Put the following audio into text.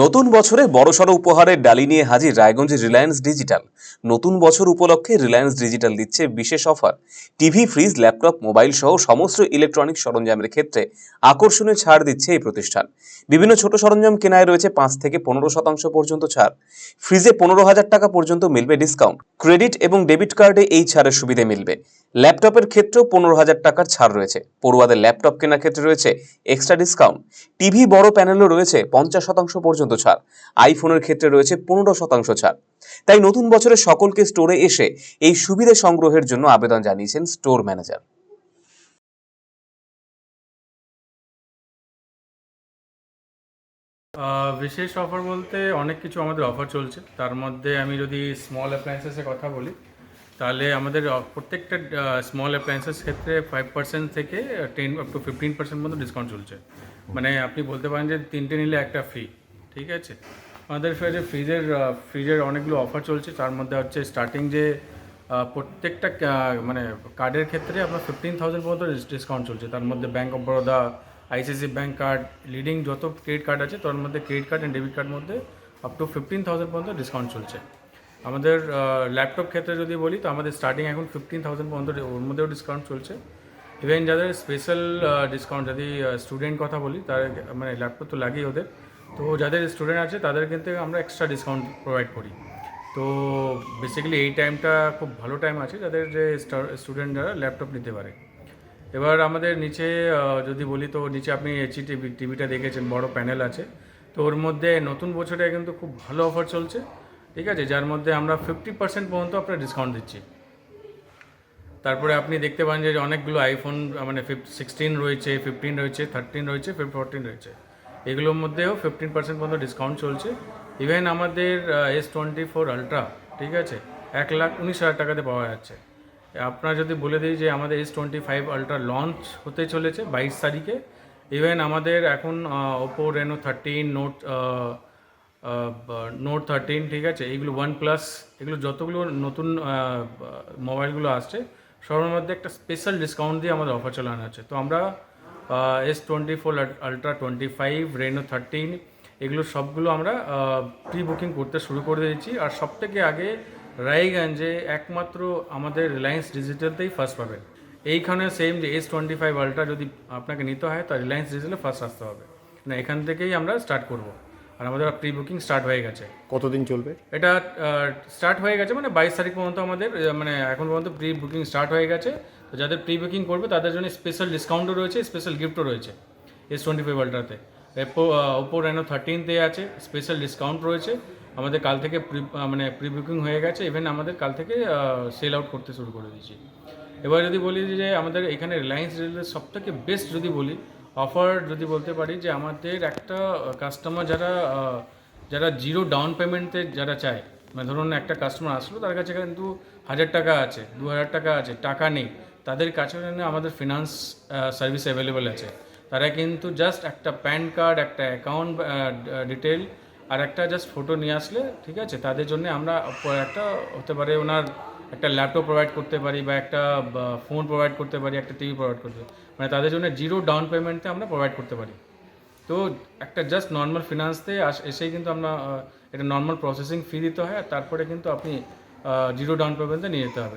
নতুন বছরে বড়সড় উপহারের ডালি নিয়ে হাজির রায়গঞ্জের রিলায়েন্স ডিজিটাল। নতুন বছর উপলক্ষে রিলায়েন্স ডিজিটাল দিচ্ছে বিশেষ offer. TV, fridge, laptop, mobile সহ সমস্ত ইলেকট্রনিক সরঞ্জামের ক্ষেত্রে আকর্ষণীয় ছাড় দিচ্ছে এই প্রতিষ্ঠান। বিভিন্ন ছোট সরঞ্জাম কেনায় রয়েছে পাঁচ থেকে পনেরো শতাংশ পর্যন্ত ছাড়। ফ্রিজে পনেরো হাজার টাকা পর্যন্ত মিলবে ডিসকাউন্ট। ক্রেডিট এবং ডেবিট কার্ডে এই ছাড়ের সুবিধে মিলবে। ল্যাপটপের ক্ষেত্রেও পনেরো হাজার টাকার ছাড় রয়েছে। পড়ুয়াদের ল্যাপটপ কেনার ক্ষেত্রে রয়েছে এক্সট্রা ডিসকাউন্ট টিভি বড় প্যানেলও রয়েছে পঞ্চাশ শতাংশ পর্যন্ত ছাড়। আইফোনের ক্ষেত্রে রয়েছে পনেরো শতাংশ ছাড়। তাই নতুন বছরে সকলকে স্টোরে এসে এই সুবিধা সংগ্রহের জন্য আবেদন জানিয়েছেন স্টোর ম্যানেজার বিশেষ অফার বলতে অনেক কিছু আমাদের অফার চলছে। তার মধ্যে আমি যদি স্মল অ্যাপ্লায়েন্সেসের কথা বলি তাহলে আমাদের প্রত্যেকটা স্মল অ্যাপ্লায়েন্সের ক্ষেত্রে ফাইভ পার্সেন্ট থেকে ten up to fifteen percent মতো ডিসকাউন্ট চলছে। মানে আপনি বলতে পারেন যে তিনটে নিলে একটা ফ্রি ঠিক আছে? আমাদের ফ্রিজে ফ্রিজের ফ্রিজের অনেকগুলো অফার চলছে, তার মধ্যে হচ্ছে স্টার্টিং যে প্রত্যেকটা মানে কার্ডের ক্ষেত্রে আপনার ফিফটিন থাউজেন্ড পর্যন্ত ডিসকাউন্ট চলছে। তার মধ্যে bank of Baroda ICC bank card leading যত ক্রেডিট কার্ড আছে, তার মধ্যে credit card and debit card মধ্যে আপ টু ফিফটিন থাউজেন্ড পর্যন্ত ডিসকাউন্ট চলছে। আমাদের ল্যাপটপ ক্ষেত্রে যদি বলি, তো আমাদের স্টার্টিং এখন ফিফটিন থাউজেন্ড পর্যন্ত ওর মধ্যেও ডিসকাউন্ট চলছে। ইভেন যাদের স্পেশাল ডিসকাউন্ট যদি স্টুডেন্ট কথা বলি, তার মানে ল্যাপটপ তো লাগেই ওদের। তো যাদের স্টুডেন্ট আছে, তাদের কিন্তু আমরা এক্সট্রা ডিসকাউন্ট প্রোভাইড করি। তো বেসিক্যালি এই টাইমটা খুব ভালো টাইম আছে, যাদের যে স্টুডেন্ট যারা ল্যাপটপ নিতে পারে। এবার আমাদের নিচে যদি বলি, তো নিচে আপনি এইচি টিভি টিভিটা দেখেছেন, বড় প্যানেল আছে। তো ওর মধ্যে নতুন বছরে কিন্তু খুব ভালো অফার চলছে। ঠিক আছে, যার মধ্যে আমরা ফিফটি পার্সেন্ট পর্যন্ত আপনার ডিসকাউন্ট দিচ্ছি। তারপরে আপনি দেখতে পান যে অনেকগুলো আইফোন মানে সিক্সটিন রয়েছে ফিফটিন রয়েছে থার্টিন রয়েছে ফোরটিন রয়েছে। এগুলোর মধ্যেও ফিফটিন পার্সেন্ট পর্যন্ত ডিসকাউন্ট চলছে। ইভেন আমাদের এস টোয়েন্টি ফোর আলট্রা ঠিক আছে, এক লাখ উনিশ হাজার টাকাতে পাওয়া যাচ্ছে। আপনার যদি বলে দিই যে আমাদের S twenty five ultra launch হতে চলেছে বাইশ তারিখে ইভেন আমাদের এখন Oppo Reno thirteen note note thirteen ঠিক আছে? এইগুলো ওয়ান প্লাস এগুলো যতগুলো নতুন মোবাইলগুলো আসছে, সবার মধ্যে একটা স্পেশাল ডিসকাউন্ট দিয়ে আমাদের অফার চালানো আছে। তো আমরা S twenty four ultra twenty five Reno thirteen এগুলো সবগুলো আমরা প্রি বুকিং করতে শুরু করে দিয়েছি। আর সব থেকে আগে রায়গঞ্জে একমাত্র আমাদের রিলায়েন্স ডিজিটালতেই ফার্স্ট পাবেন এইখানে সেম যে এস টোয়েন্টি ফাইভ আলট্রা যদি আপনাকে নিতে হয়, তা রিলায়েন্স ডিজিটালে ফার্স্ট আসতে হবে। না, এখান থেকেই আমরা স্টার্ট করব। আর আমাদের প্রি বুকিং স্টার্ট হয়ে গেছে। কতদিন চলবে? এটা স্টার্ট হয়ে গেছে মানে বাইশ তারিখ পর্যন্ত আমাদের মানে এখন পর্যন্ত প্রি বুকিং স্টার্ট হয়ে গেছে। তো যাদের প্রি বুকিং করবে তাদের জন্য স্পেশাল ডিসকাউন্টও রয়েছে স্পেশাল গিফটও রয়েছে এস টোয়েন্টি ফাইভ আলট্রাতে এপো ওপো রেনো থার্টিনতে আছে স্পেশাল ডিসকাউন্ট রয়েছে। আমাদের কাল থেকে প্রি মানে প্রি বুকিং হয়ে গেছে ইভেন আমাদের কাল থেকে সেল আউট করতে শুরু করে দিয়েছি। এবার যদি বলি যে আমাদের এখানে রিলায়েন্স রেলের সব থেকে বেস্ট যদি বলি অফার যদি বলতে পারি যে আমাদের একটা কাস্টমার যারা যারা জিরো ডাউন পেমেন্টে যারা চায় মানে ধরুন একটা কাস্টমার আসলো, তার কাছে কিন্তু হাজার টাকা আছে, দু হাজার টাকা আছে, টাকা নেই, তাদের কাছে আমাদের ফিনান্স সার্ভিস অ্যাভেলেবেল আছে। তারা কিন্তু জাস্ট একটা প্যান কার্ড একটা অ্যাকাউন্ট ডিটেল আর একটা জাস্ট ফটো নিয়ে আসলে, ঠিক আছে, তাদের জন্য আমরা একটা হতে পারে ওনার একটা ল্যাপটপ প্রোভাইড করতে পারি বা একটা ফোন প্রোভাইড করতে পারি, একটা টিভি প্রোভাইড করতে পারি। মানে তাদের জন্য জিরো ডাউন পেমেন্টে আমরা প্রোভাইড করতে পারি। তো একটা জাস্ট নর্মাল ফিনান্সতে এসেই কিন্তু আমরা একটা নর্মাল প্রসেসিং ফি দিতে হয় আর তারপরে কিন্তু আপনি জিরো ডাউন পেমেন্টে নিয়ে যেতে হবে।